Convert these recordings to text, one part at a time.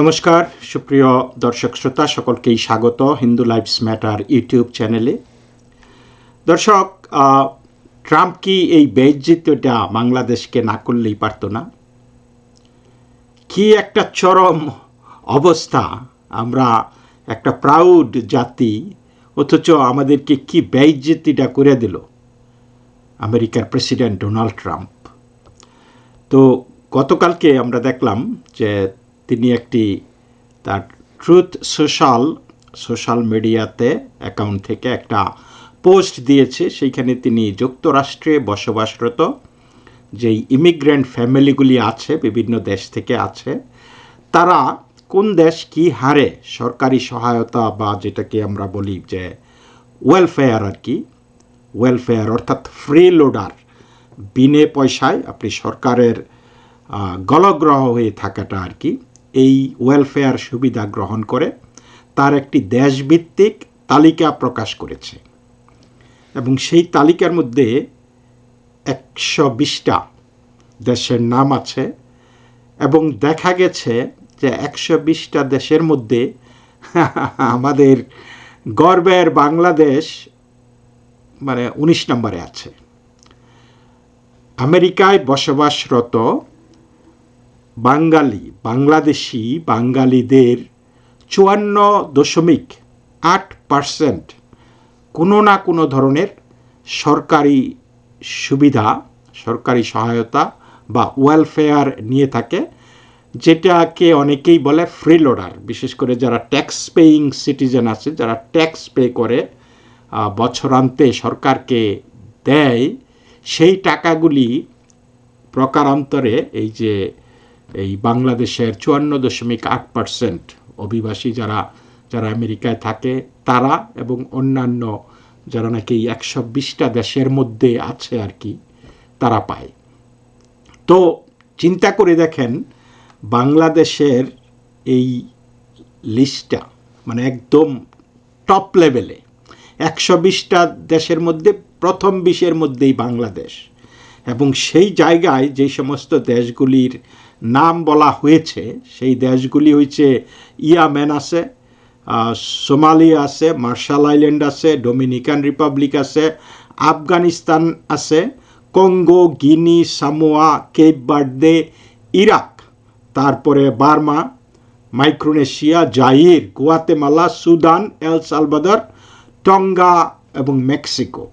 নমস্কার, সুপ্রিয় দর্শক শ্রোতা, সকলকেই স্বাগত হিন্দু লাইফস ম্যাটার ইউটিউব চ্যানেলে। দর্শক ট্রাম্প কি এই বেজ্জিতটা বাংলাদেশকে না করলেই পারতো না? কি একটা চরম অবস্থা, আমরা একটা প্রাউড জাতি, অথচ আমাদেরকে কি বেজ্জিতিটা করে দিল আমেরিকার প্রেসিডেন্ট ডোনাল্ড ট্রাম্প? তো গতকালকে আমরা দেখলাম যে তিনি একটি, তার ট্রুথ সোশ্যাল সোশ্যাল মিডিয়াতে অ্যাকাউন্ট থেকে একটা পোস্ট দিয়েছে, সেইখানে তিনি যুক্তরাষ্ট্রে বসবাসরত, যেই ইমিগ্রেন্ট ফ্যামিলিগুলি আছে, বিভিন্ন দেশ থেকে আছে, তারা কোন দেশ কি হারে সরকারি সহায়তা বা যেটাকে আমরা বলি যে ওয়েলফেয়ার আর কি ওয়েলফেয়ার অর্থাৎ ফ্রি লোডার বিনে পয়সায় আপনি সরকারের গলগ্রহ হয়ে থাকাটা আর কি এই ওয়েলফেয়ার সুবিধা গ্রহণ করে, তার একটি দেশভিত্তিক তালিকা প্রকাশ করেছে। এবং সেই তালিকার মধ্যে একশো বিশটা দেশের নাম আছে এবং দেখা গেছে যে একশো বিশটা দেশের মধ্যে আমাদের গর্বের বাংলাদেশ মানে উনিশ নম্বরে আছে। আমেরিকায় বসবাসরত বাঙালি, বাংলাদেশি বাঙালিদের চুয়ান্ন দশমিক আট পার্সেন্ট কোনো না কোনো ধরনের সরকারি সুবিধা, সরকারি সহায়তা বা ওয়েলফেয়ার নিয়ে থাকে, যেটাকে অনেকেই বলে ফ্রি লোডার বিশেষ করে যারা ট্যাক্স পেইং সিটিজেন আছে, যারা ট্যাক্স পে করে বছরান্তে সরকারকে দেয়, সেই টাকাগুলি প্রকারান্তরে এই যে এই বাংলাদেশের চুয়ান্ন দশমিক আট পার্সেন্ট অভিবাসী যারা যারা আমেরিকায় থাকে, তারা এবং অন্যান্য যারা নাকি একশো বিশটা দেশের মধ্যে আছে আর কি, তারা পায়। তো চিন্তা করে দেখেন, বাংলাদেশের এই লিস্টটা মানে একদম টপ লেভেলে, একশো বিশটা দেশের মধ্যে, প্রথম বিশের মধ্যেই বাংলাদেশ। এবং সেই জায়গায় যে সমস্ত দেশগুলির নাম বলা হয়েছে সেই দেশগুলি হচ্ছে ইয়ামেন আছে আহ, সোমালিয়া আছে মার্শাল আইল্যান্ড আছে ডোমিনিকান রিপাবলিক আছে আফগানিস্তান আছে Congo Guinea Samoa Cape Verde Iraq তারপরে Burma Micronesia Zaire Guatemala Sudan El Salvador Tonga এবং মেক্সিকো।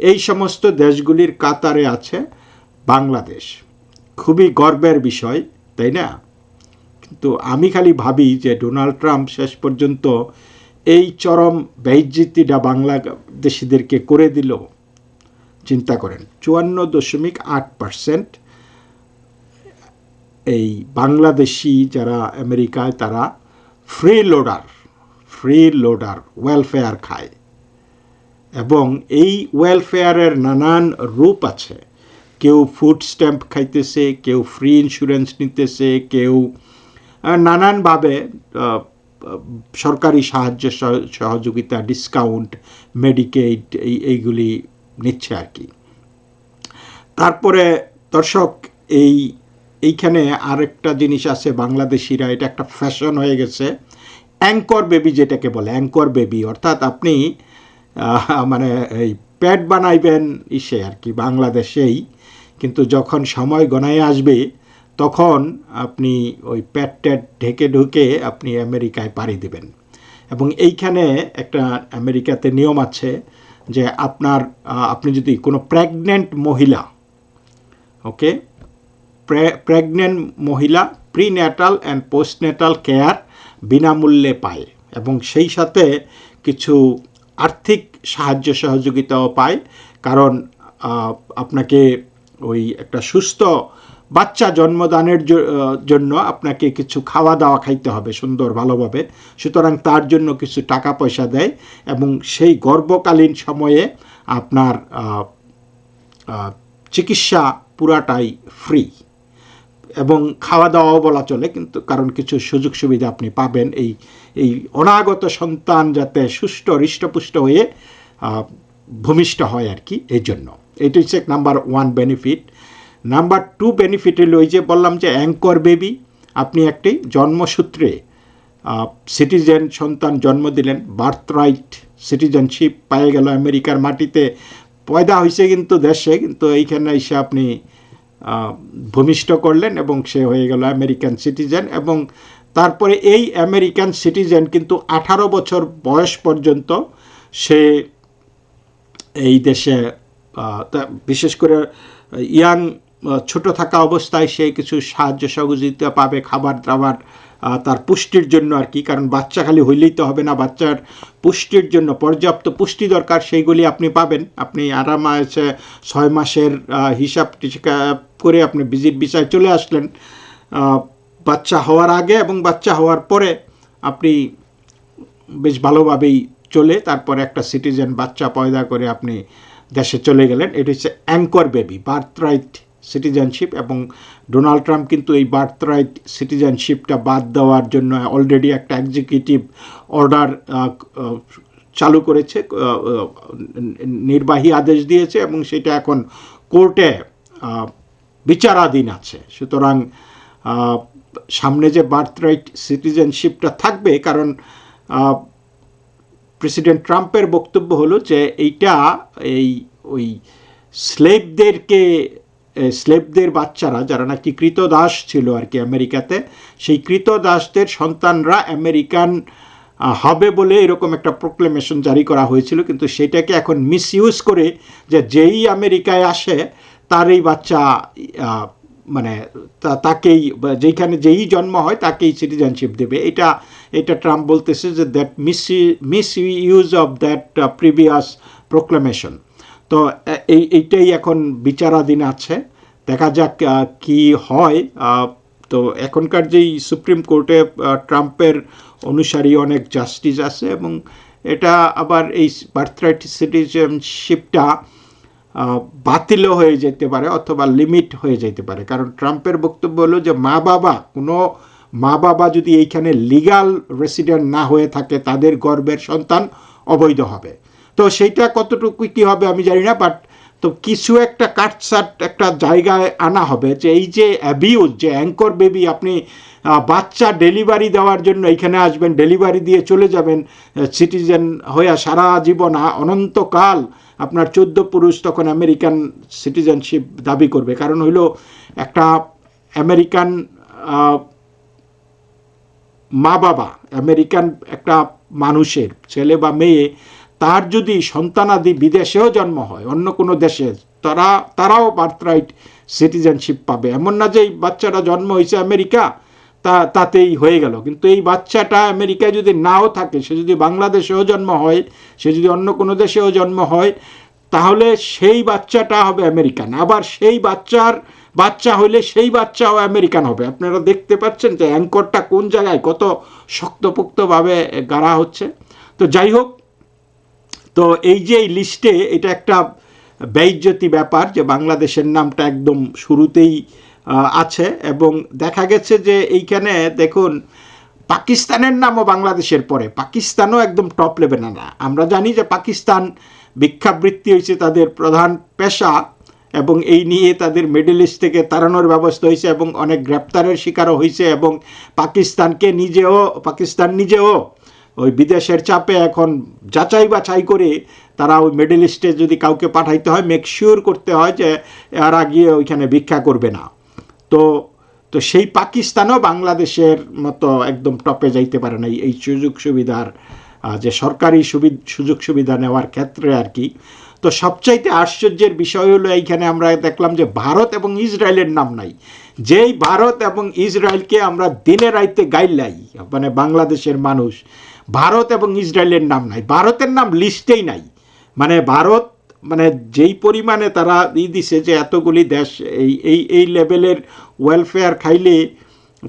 এই সমস্ত দেশগুলির কাতারে আছে বাংলাদেশ। খুবই গর্বের বিষয়, তাই না? কিন্তু আমি খালি ভাবি যে ডোনাল্ড ট্রাম্প শেষ পর্যন্ত এই চরম বেইজ্জিতিটা বাংলাদেশিদেরকে করে দিল। চিন্তা করেন, চুয়ান্ন দশমিক আট পার্সেন্ট এই বাংলাদেশি যারা আমেরিকায়, তারা freeloader freeloader welfare খায়। এবং এই ওয়েলফেয়ারের নানান রূপ আছে। কেউ ফুড স্ট্যাম্প খাইতেছে, কেউ ফ্রি ইন্স্যুরেন্স নিতেছে, কেউ নানানভাবে সরকারি সাহায্য সহ- সহযোগিতা ডিসকাউন্ট মেডিকেড এই, এইগুলি নিচ্ছে আর কি। তারপরে দর্শক, এই, এইখানে আরেকটা জিনিস আছে বাংলাদেশিরা, এটা একটা ফ্যাশন হয়ে গেছে। অ্যাঙ্কর বেবি যেটাকে বলে অ্যাঙ্কর বেবি অর্থাৎ আপনি মানে এই প্যাড বানাইবেন, ইসে আর কি, বাংলাদেশেই। কিন্তু যখন সময় গণায় আসবে, তখন আপনি ওই প্যাড ট্যাড ঢেকে ঢুকে আপনি আমেরিকায় পাড়ি দেবেন। এবং এইখানে একটা আমেরিকাতে নিয়ম আছে যে আপনার আপনি যদি কোনো প্রেগনেন্ট মহিলা, ওকে? প্রেগনেন্ট মহিলা pre prenatal and postnatal care বিনামূল্যে পায় এবং সেই সাথে কিছু আর্থিক সাহায্য সহযোগিতাও পায়। কারণ আপনাকে ওই একটা সুস্থ বাচ্চা জন্মদানের জন্য আপনাকে কিছু খাওয়া দাওয়া খাইতে হবে সুন্দর ভালোভাবে। সুতরাং তার জন্য কিছু টাকা পয়সা দেয় এবং সেই গর্ভকালীন সময়ে আপনার চিকিৎসা পুরাটাই ফ্রি। এবং খাওয়া দাওয়াও বলা চলে, কিন্তু কারণ কিছু সুযোগ সুবিধা আপনি পাবেন এই এই অনাগত সন্তান যাতে সুষ্ঠ হৃষ্টপুষ্ট হয়ে ভূমিষ্ঠ হয় আর কি এই জন্য এটা হচ্ছে number one benefit number two benefit হলো ওই যে বললাম যে অ্যাঙ্কর বেবি আপনি একটি জন্মসূত্রে সিটিজেন সন্তান জন্ম দিলেন বার্থ রাইট সিটিজেনশিপ পেয়ে গেল আমেরিকার মাটিতে। পয়দা হয়েছে কিন্তু দেশে, কিন্তু এইখানে এসে আপনি ভূমিষ্ঠ করলেন এবং সে হয়ে গেল আমেরিকান সিটিজেন এবং তারপরে এই আমেরিকান সিটিজেন কিন্তু আঠারো বছর বয়স পর্যন্ত সে এই দেশে তা- বিশেষ করে ইয়াং ছোট থাকা অবস্থায় সে কিছু সাহায্য সহযোগিতা পাবে, খাবার দাবার তার পুষ্টির জন্য আর কি। কারণ বাচ্চা খালি হইলেই তো হবে না, বাচ্চার পুষ্টির জন্য পর্যাপ্ত পুষ্টি দরকার, সেইগুলি আপনি পাবেন। আপনি আরাম আছে ছয় মাসের হিসাব করে আপনি ভিজিট বিষয় চলে আসলেন। বাচ্চা হওয়ার আগে এবং বাচ্চা হওয়ার পরে আপনি বেশ ভালোভাবেই চলে, তারপরে একটা সিটিজেন বাচ্চা পয়দা করে আপনি দেশে চলে গেলেন। এটি হচ্ছে anchor baby birthright citizenship এবং ডোনাল্ড ট্রাম্প কিন্তু এই বার্থ রাইট সিটিজেনশিপটা বাদ দেওয়ার জন্য অলরেডি একটা এক্সিকিউটিভ অর্ডার চালু করেছে নির্বাহী আদেশ দিয়েছে এবং সেটা এখন কোর্টে বিচারাধীন আছে। সুতরাং সামনে যে বার্থ রাইট সিটিজেনশিপটা থাকবে, কারণ প্রেসিডেন্ট ট্রাম্পের বক্তব্য হলো যে এইটা এই ওই স্লেবদেরকে স্লেবদের বাচ্চারা যারা নাকি কৃতদাস ছিল আর কি আমেরিকাতে, সেই কৃতদাসদের সন্তানরা আমেরিকান হবে বলে এরকম একটা প্রোক্লেমেশন জারি করা হয়েছিল। কিন্তু সেটাকে এখন মিসইউজ করে যে যেই আমেরিকায় আসে তার এই বাচ্চা মানে তা- তাকেই, বা যেখানে যেই জন্ম হয় তাকেই সিটিজেনশিপ দেবে। এটা এটা ট্রাম্প বলতেছে যে that miss misuse of that previous proclamation তো এই, এইটাই এখন বিচারাধীন আছে। দেখা যাক কি হয়। তো এখনকার যেই সুপ্রিম কোর্টে ট্রাম্পের অনুসারী অনেক জাস্টিস আছে এবং এটা আবার এই বার্থরাইট সিটিজেনশিপটা বাতিলও হয়ে যেতে পারে অথবা লিমিট হয়ে যেতে পারে। কারণ ট্রাম্পের বক্তব্য হলো যে, মা বাবা, কোনো মা বাবা যদি এইখানে লিগাল রেসিডেন্ট না হয়ে থাকে, তাদের গর্বের সন্তান অবৈধ হবে। তো সেইটা কতটুকু কী হবে আমি জানি না, বাট তো কিছু একটা কাটসাট একটা জায়গায় আনা হবে যে এই যে অ্যাবিউজ যে অ্যাঙ্কর বেবি আপনি বাচ্চা ডেলিভারি দেওয়ার জন্য এখানে আসবেন ডেলিভারি দিয়ে চলে যাবেন সিটিজেন হয়ে সারা জীবন অনন্তকাল আপনার চোদ্দ পুরুষ তখন আমেরিকান সিটিজেনশিপ দাবি করবে। কারণ হইল একটা আমেরিকান মা বাবা আমেরিকান একটা মানুষের, ছেলে বা মেয়ে তার যদি সন্তানাদি বিদেশেও জন্ম হয়, অন্য কোনো দেশে, তারা, তারাও বার্থরাইট সিটিজেনশিপ পাবে। এমন না যে এই বাচ্চাটা জন্ম হয়েছে আমেরিকা, তা, তাতেই হয়ে গেল। কিন্তু এই বাচ্চাটা আমেরিকায় যদি নাও থাকে, সে যদি বাংলাদেশেও জন্ম হয়, সে যদি অন্য কোনো দেশেও জন্ম হয়, তাহলে সেই বাচ্চাটা হবে আমেরিকান। আবার সেই বাচ্চার, বাচ্চা হলে সেই বাচ্চাও আমেরিকান হবে। আপনারা দেখতে পাচ্ছেন যে অ্যাঙ্করটা কোন জায়গায় কত শক্তপোক্তভাবে গাড়া হচ্ছে। তো যাই হোক তো এই যে এই লিস্টে এটা একটা ব্যয়জ্যোতি ব্যাপার যে বাংলাদেশের নামটা একদম শুরুতেই আছে এবং দেখা গেছে যে এইখানে দেখুন, পাকিস্তানের নামও বাংলাদেশের পরে, পাকিস্তানও একদম টপ লেভেলে না। আমরা জানি যে পাকিস্তান ভিক্ষাবৃত্তি হয়েছে তাদের প্রধান পেশা এবং এই নিয়ে তাদের মিডল ইস্ট থেকে তাড়ানোর ব্যবস্থা হয়েছে এবং অনেক গ্রেপ্তারের শিকারও হয়েছে এবং পাকিস্তানকে নিজেও, পাকিস্তান নিজেও ওই বিদেশের চাপে এখন যাচাই বাছাই করে তারা ওই মিডল ইস্টে যদি কাউকে পাঠাইতে হয় মেক শিওর করতে হয় যে এরা গিয়ে ওইখানে ভিক্ষা করবে না। তো তো সেই পাকিস্তানও বাংলাদেশের মতো একদম টপে যাইতে পারে না। এই- সুযোগ সুবিধার যে সরকারি সুযোগ সুবিধা নেওয়ার ক্ষেত্রে আর কি। তো সবচাইতে আশ্চর্যের বিষয় হলো এইখানে আমরা দেখলাম যে ভারত এবং ইসরায়েলের নাম নাই। যেই ভারত এবং ইসরায়েলকে আমরা দিনে রাইতে গাইলাই মানে বাংলাদেশের মানুষ ভারত এবং ইসরায়েলের নাম নাই। ভারতের নাম লিস্টেই নাই। মানে ভারত মানে যেই পরিমাণে তারা ই দিছে যে এতগুলি দেশ, এই এই এই লেভেলের ওয়েলফেয়ার খাইলে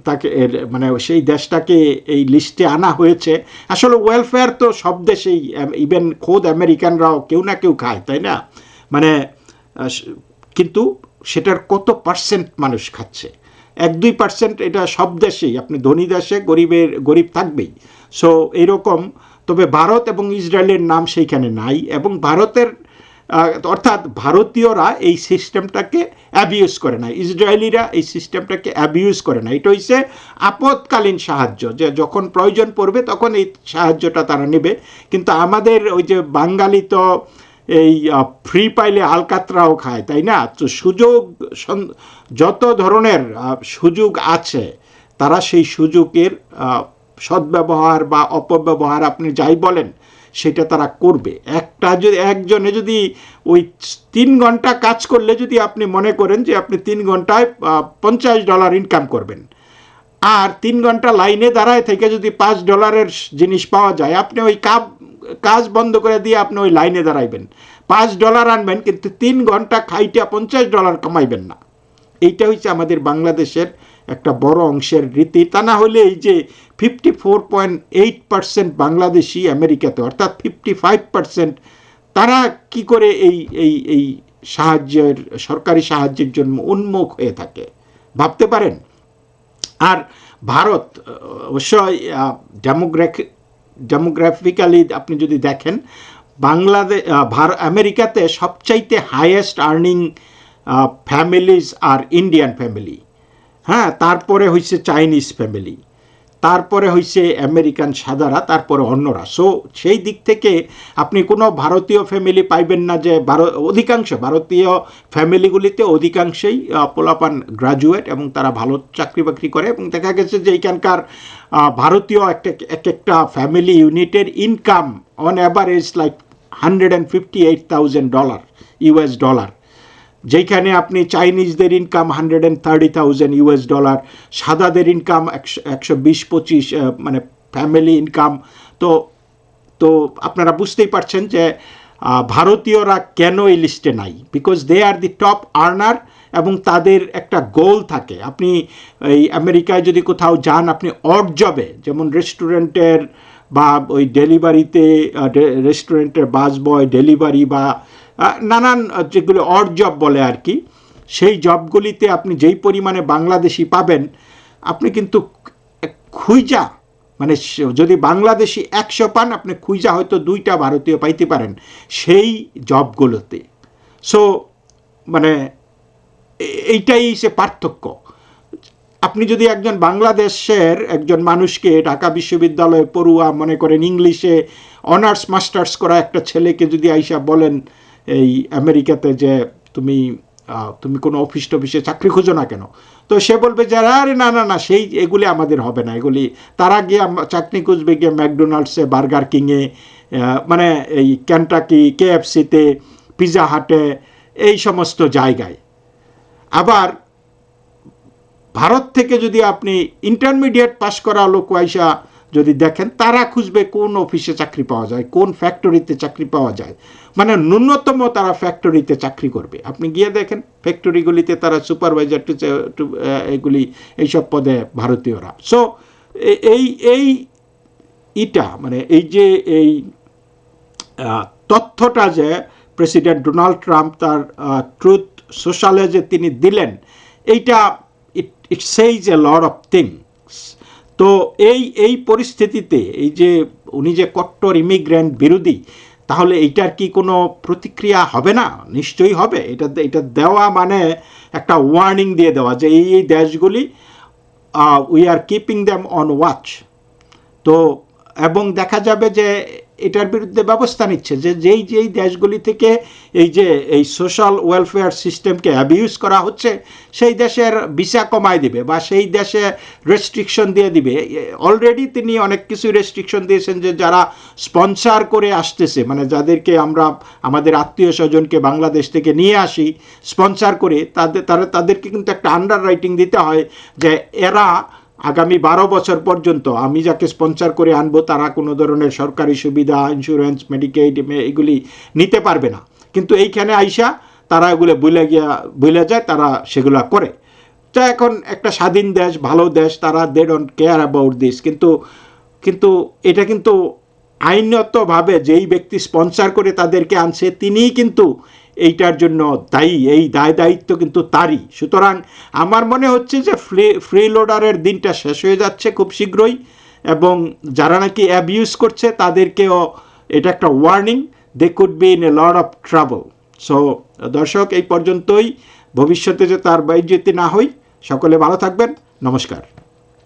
তাকে মানে সেই দেশটাকে এই লিস্টে আনা হয়েছে। আসলে ওয়েলফেয়ার তো সব দেশেই ইভেন খোদ আমেরিকানরাও কেউ না কেউ খায়, তাই না? মানে কিন্তু সেটার কত পার্সেন্ট মানুষ খাচ্ছে? এক দুই পার্সেন্ট এটা সব দেশেই, আপনি ধনী দেশে গরিবের, গরিব থাকবেই। সো এইরকম তবে ভারত এবং ইসরায়েলের নাম সেইখানে নাই এবং ভারতের অর্থাৎ ভারতীয়রা এই সিস্টেমটাকে অ্যাবিউজ করে না ইসরায়েলিরা এই সিস্টেমটাকে অ্যাবিউজ করে না এটা হচ্ছে আপৎকালীন সাহায্য। যে যখন প্রয়োজন পড়বে তখন এই সাহায্যটা তারা নেবে। কিন্তু আমাদের ওই যে বাঙালি তো এই ফ্রি পাইলে আলকাতরাও খায়, তাই না? তো সুযোগ যত ধরনের সুযোগ আছে, তারা সেই সুযোগের সদ্ব্যবহার বা অপব্যবহার আপনি যাই বলেন, সেটা তারা করবে। একটা যদি, একজনে যদি ওই তিন ঘণ্টা কাজ করলে যদি আপনি মনে করেন যে আপনি তিন ঘন্টায় পঞ্চাশ ডলার ইনকাম করবেন। আর তিন ঘণ্টা লাইনে দাঁড়ায় থেকে যদি পাঁচ ডলারের জিনিস পাওয়া যায়, আপনি ওই কাপ কাজ বন্ধ করে দিয়ে আপনি ওই লাইনে দাঁড়াইবেন। পাঁচ ডলার আনবেন, কিন্তু তিন ঘণ্টা খাইটা পঞ্চাশ ডলার কামাইবেন না। এইটা হচ্ছে আমাদের বাংলাদেশের একটা বড় অংশের রীতি। তা না হলে এই যে fifty four point eight percent Bangladeshi আমেরিকাতে, অর্থাৎ ফিফটি ফাইভ পার্সেন্ট, তারা কি করে এই এই এই সাহায্যের, সরকারি সাহায্যের জন্য উন্মুখ হয়ে থাকে? ভাবতে পারেন? আর ভারত অবশ্যই ডেমোগ্রাফি, ডেমোগ্রাফিক্যালি আপনি যদি দেখেন বাংলাদেশ আমেরিকাতে সবচাইতে হাইয়েস্ট আর্নিং ফ্যামিলিজ আর ইন্ডিয়ান ফ্যামিলি। হ্যাঁ তারপরে হইছে চাইনিজ ফ্যামিলি। তারপরে হইছে আমেরিকান সাদারা, তারপরে অন্যরা। সো সেই দিক থেকে আপনি কোনো ভারতীয় ফ্যামিলি পাইবেন না যে ভারত, অধিকাংশ ভারতীয় ফ্যামিলিগুলিতে অধিকাংশই পোলাপান গ্রাজুয়েট এবং তারা ভালো চাকরি বাকরি করে এবং দেখা গেছে যে এইখানকার ভারতীয় একটা এক একটা ফ্যামিলি ইউনিটের income on average like hundred and fifty eight thousand dollar US dollar যেখানে আপনি চাইনিজদের income hundred and thirty thousand US dollar সাদাদের income একশো একশো বিশ, পঁচিশ মানে ফ্যামিলি ইনকাম তো তো আপনারা বুঝতেই পারছেন যে ভারতীয়রা কেন এই লিস্টে নাই? Because they are the top earner এবং তাদের একটা গোল থাকে। আপনি এই আমেরিকায় যদি কোথাও যান, আপনি অড জবে যেমন রেস্টুরেন্টের বা ওই ডেলিভারিতে রেস্টুরেন্টের বাস বয় ডেলিভারি বা নানান যেগুলো অড জব বলে আর কি, সেই জবগুলিতে আপনি যেই পরিমাণে বাংলাদেশি পাবেন, আপনি কিন্তু খুইজা মানে যদি বাংলাদেশি একশো পান, আপনি খুইজা হয়তো দুইটা ভারতীয় পাইতে পারেন সেই জবগুলোতে। সো মানে এইটাই সে পার্থক্য। আপনি যদি একজন বাংলাদেশের একজন মানুষকে ঢাকা বিশ্ববিদ্যালয়ে পড়ুয়া মনে করেন ইংলিশে অনার্স, মাস্টার্স করা একটা ছেলেকে যদি আইসা বলেন এই আমেরিকাতে যে তুমি তুমি কোনো অফিস টফিসে চাকরি খুঁজো না কেন? তো সে বলবে যে, আরে না না না, সেই, এগুলি আমাদের হবে না। এগুলি, তারা গিয়ে চাকরি খুঁজবে গিয়ে ম্যাকডোনাল্ডসে, বার্গার কিংয়ে মানে এই ক্যান্টাকি কেএফসিতে পিজা হাটে, এই সমস্ত জায়গায়। আবার ভারত থেকে যদি আপনি ইন্টারমিডিয়েট পাস করা লোক আইসা যদি দেখেন, তারা খুঁজবে কোন অফিসে চাকরি পাওয়া যায়, কোন ফ্যাক্টরিতে চাকরি পাওয়া যায়। মানে ন্যূনতম তারা ফ্যাক্টরিতে চাকরি করবে। আপনি গিয়ে দেখেন ফ্যাক্টরিগুলিতে তারা সুপারভাইজার টু এগুলি, এইসব পদে ভারতীয়রা। সো এই এই ইটা মানে এই যে, এই তথ্যটা যে প্রেসিডেন্ট ডোনাল্ড ট্রাম্প তার ট্রুথ সোশ্যালে যে তিনি দিলেন, এইটা it it says a lot of things তো এই এই পরিস্থিতিতে, এই যে উনি যে কট্টর ইমিগ্রেন্ট বিরোধী, তাহলে এইটার কি কোনো প্রতিক্রিয়া হবে না? নিশ্চয়ই হবে। এটা এটা দেওয়া মানে একটা ওয়ার্নিং দিয়ে দেওয়া যে এই এই দেশগুলি we are keeping them on watch তো, এবং দেখা যাবে যে এটার বিরুদ্ধে ব্যবস্থা নিচ্ছে যে যেই যেই দেশগুলি থেকে এই যে এই সোশ্যাল ওয়েলফেয়ার সিস্টেমকে অ্যাবিউজ করা হচ্ছে, সেই দেশের ভিসা কমায় দিবে বা সেই দেশে রেস্ট্রিকশন দিয়ে দিবে। অলরেডি তিনি অনেক কিছু রেস্ট্রিকশন দিয়েছেন যে যারা স্পন্সার করে আসতেছে মানে যাদেরকে আমরা, আমাদের আত্মীয় স্বজনকে বাংলাদেশ থেকে নিয়ে আসি স্পন্সার করে, তাদের, তারা, তাদেরকে কিন্তু একটা আন্ডার রাইটিং দিতে হয় যে এরা আগামী বারো বছর পর্যন্ত আমি যাকে স্পন্সার করে আনব, তারা কোনো ধরনের সরকারি সুবিধা ইন্স্যুরেন্স মেডিকেড এগুলি নিতে পারবে না। কিন্তু এইখানে আইসা তারা এগুলো বুলে গিয়া বুলে যায়, তারা সেগুলো করে। তা এখন একটা স্বাধীন দেশ, ভালো দেশ, তারা they don't care about this কিন্তু কিন্তু এটা কিন্তু আইনতভাবে যেই ব্যক্তি স্পন্সর করে তাদেরকে আনছে, তিনিই কিন্তু এইটার জন্য দায়ী, এই দায় দায়িত্ব কিন্তু তারই। সুতরাং আমার মনে হচ্ছে যে ফ্রি ফ্রি লোডারের দিনটা শেষ হয়ে যাচ্ছে খুব শীঘ্রই এবং যারা নাকি অ্যাবিউজ করছে তাদেরকেও এটা একটা warning they could be in a lot of trouble so দর্শক, এই পর্যন্তই। ভবিষ্যতে যে তার বাইর যেতে না হই, সকলে ভালো থাকবেন। নমস্কার।